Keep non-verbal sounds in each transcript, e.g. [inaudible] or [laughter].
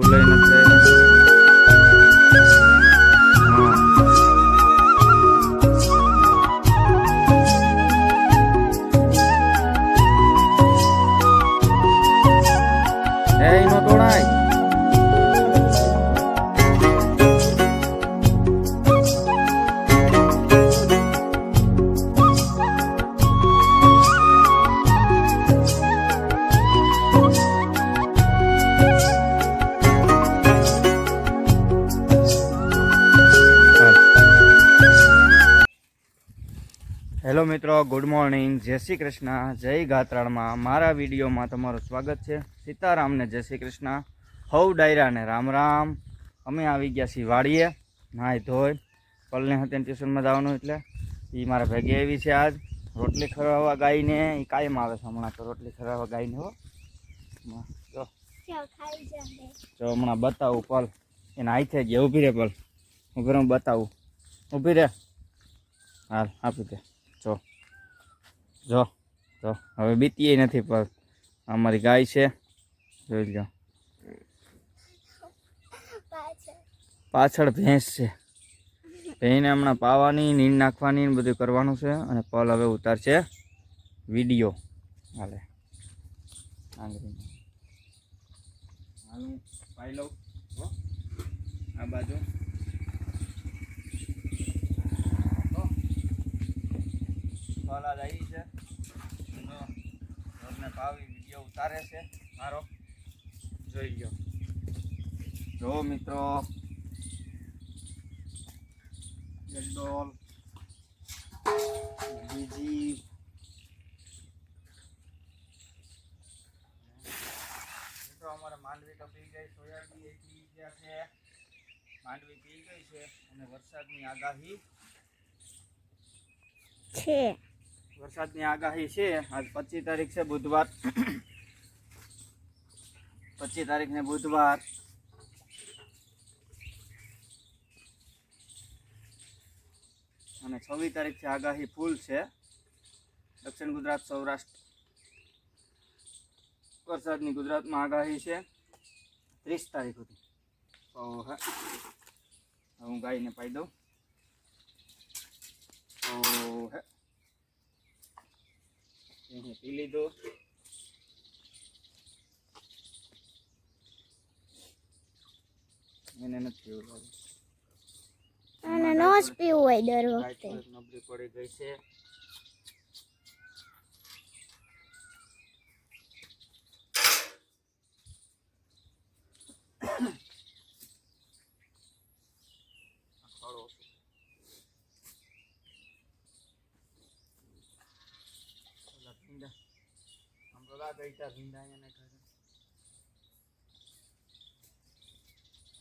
Kulay hello મિત્રો good morning. જય શ્રી કૃષ્ણ. જય ગાત્રાળમાં. મારા વિડીયોમાં તમારું સ્વાગત છે. સીતારામને જય શ્રી કૃષ્ણ. હવ ડાયરાને રામ રામ. અમે આવી ગયા છીએ વાડીએ. નાય ધોઈ. પલને હતી ટ્યુશનમાં જવાનું એટલે એ મારા ભેગે એવી છે આજ. રોટલી ખરવા ગાઈને. એ કાયમ આવે છે હમણાં તો રોટલી ખરવા ગાઈને હો. જો. જો હમણાં બતાવું પલ. એને થઈ ગયા. ઊભી રે પલ. ઊભી રહું બતાવું. ઊભી રે. હાલ આપી દે. જો. જો જો. હવે બીતીએ નથી પર અમારી ગાય છે. જોઈ લો પાછળ ભેંસ છે. ભેંને હમણાં પાવાની નીંદ નાખવાની બધું કરવાનું છે અને પલ હવે ઉતારશે વીડિયો. હાલે. આ બાજુ. ફલા જાય છે. ઘરને પાવી વીડિયો ઉતારે છે. મારો. જોઈ ગયો જો મિત્રો. ડોલ. બીજી. મિત્રો, અમારે માંડવી તો પી ગઈ, સોયાબીન એ પી ગયા છે. માંડવી પી ગઈ છે અને વરસાદની આગાહી. છે. વરસાદની આગાહી છે. આજ પચીસ તારીખ છે બુધવાર. પચીસ તારીખ ને બુધવાર. અને છવ્વીસ તારીખ છે આગાહી ફૂલ છે. દક્ષિણ ગુજરાત, સૌરાષ્ટ્ર. વરસાદની ગુજરાતમાં આગાહી છે ત્રીસ તારીખ સુધી. તો હે ગાયને પાઈ દઉં. તો હે. પી લીધો. એને નથી પીવું અને નો જ પીવું હોય દર વખતે. નબળી પડી ગઈ છે. ખોળો આમ તો લાગે ઈટા ભીંડા છે.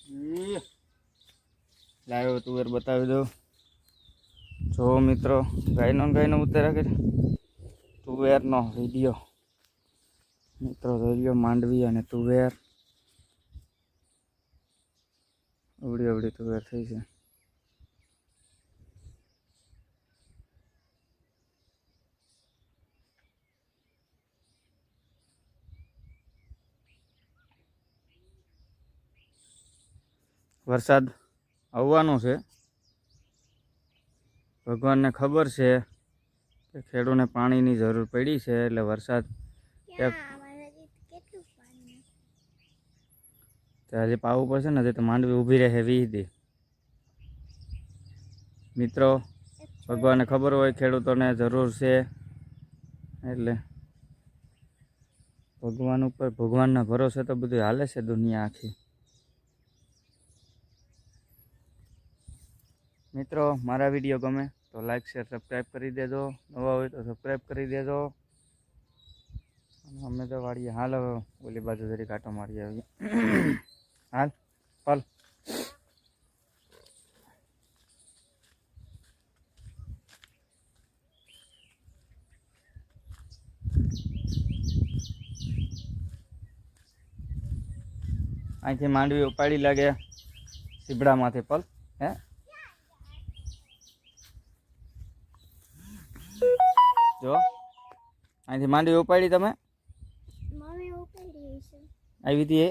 ઈ. લાવ્યો તુવેર બતાવી દઉં જો મિત્રો, ગાયનો ગાયનો ગાયનો રાખે છે તુવેરનો વીડિયો મિત્રો વીડિયો માંડવી અને તુવેર અવડી અવડી તુવેર થઈ છે વરસાદ આવવાનો છે. ભગવાનને ખબર છે કે ખેડૂને પાણીની જરૂર પડી છે એટલે વરસાદ હજી પાવું પડશે ને હજી તો માંડવી ઊભી રહે વીસ દી. મિત્રો ભગવાનને ખબર હોય ખેડૂતોને જરૂર છે એટલે ભગવાન ઉપર ભગવાનના ભરોસે તો બધું હાલે છે દુનિયા આખી. મિત્રો, મારા વીડિયો ગમે તો લાઈક શેર સબસ્ક્રાઈબ કરી દેજો. નવા હોય તો સબસ્ક્રાઈબ કરી દેજો. અમે તો વાળીએ હાલ હવે ઓલી બાજુ જરી કાંટો મારી આવીએ. [coughs] હાલ પલ અહીંથી માંડવી ઉપાડી લાગે, સીબડામાંથી પલ, હે? અહીંથી માંડવી ઉપાડી તમે? આવી હતી એ?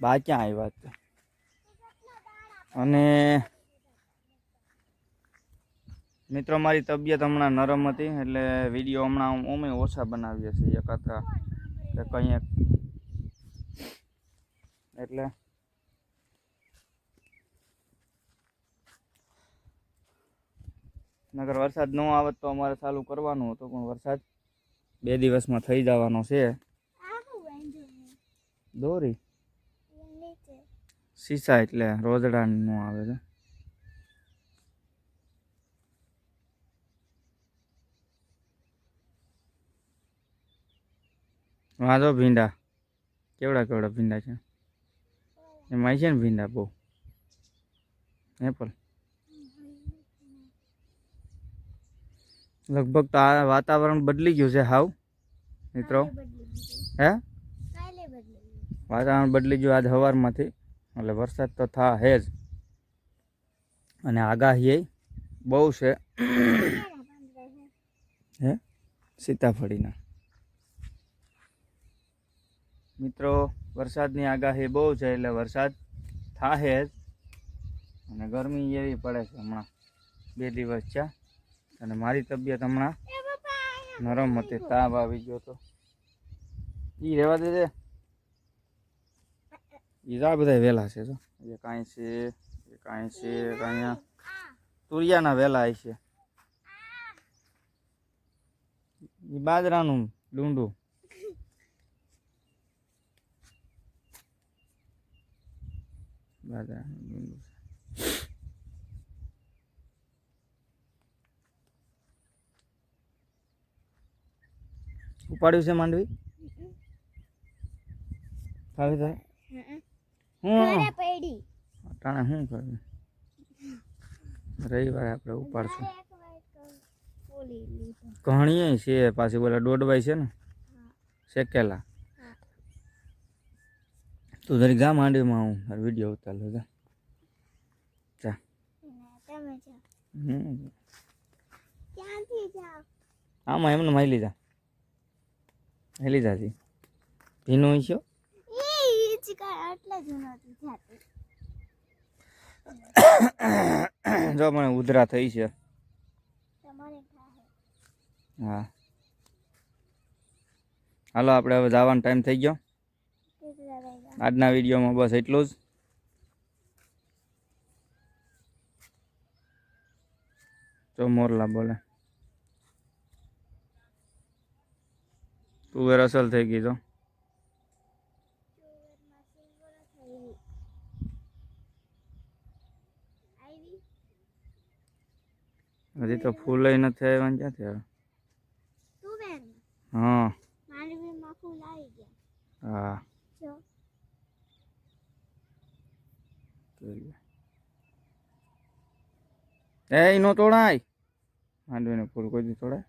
બા ક્યાં આવ્યા હતા અને મિત્રો મારી તબિયત હમણાં નરમ હતી એટલે વીડિયો હમણાં અમે ઓછા બનાવીએ છીએ એકાત્ર કે કંઈ એટલે નગર વરસાદ ન આવત તો અમારે ચાલુ કરવાનું હતું, પણ વરસાદ બે દિવસમાં થઈ જવાનો છે. દોરી? સીસા એટલે રોજડા નો આવે છે. વાંધો ભીંડા. કેવડા કેવડા ભીંડા છે? એમાં છે ને ભીંડા બહુ? એપલ લગભગ તો આ વાતાવરણ બદલી ગયું છે હાવ મિત્રો. હે? વાતાવરણ બદલી ગયું આજ સવારમાંથી એટલે વરસાદ તો થા હે જ. અને આગાહી એ બહુ છે. છે હે? સીતાફળીના. મિત્રો વરસાદની આગાહી બહુ છે એટલે વરસાદ થાહે જ. અને ગરમી એવી પડે છે હમણાં. બે દિવસ છે અને મારી તબિયત હમણાં એ નરમ હતી, તાવ આવી ગયો હતો ઈ રહેવા દેજે એ આ બધા વેલા છે, જો. એ કાંઈ છે એ કાંઈ છે અહીંયા તુરિયાના વેલા છે. ઈ બાજરાનું ડુંડું. બાજરાનું ડુંડું ઉપાડ્યું છે માંડવી? ફાવી થાય હું પડી. અટાણે શું કરવું રવિવારે આપણે ઉપાડશું. લીધો. ઘણીએ છે પાછી બોલા દોડવાય છે ને? શેકેલા. તું જરી ગા માંડવીમાં હું વીડિયો ઉતાર જા. ચા હમ. આમાં એમને મારી જા હેલી જાજી. ભીનું છે એ હિંચકા આટલા જૂનો જો મને ઉધરા થઈ છે. તમારે હા. હાલો આપણે હવે જવાનો ટાઈમ થઈ ગયો. આજના વિડીયોમાં બસ એટલું જ. જો મોરલા બોલે. તુવેર અસલ થઈ ગઈ તો. હજી તો ફૂલ નથી આવ્યા ક્યાંથી આવે? હા. હા. એ નો તોડાય. માંડવીને ફૂલ કોઈ તોડાય?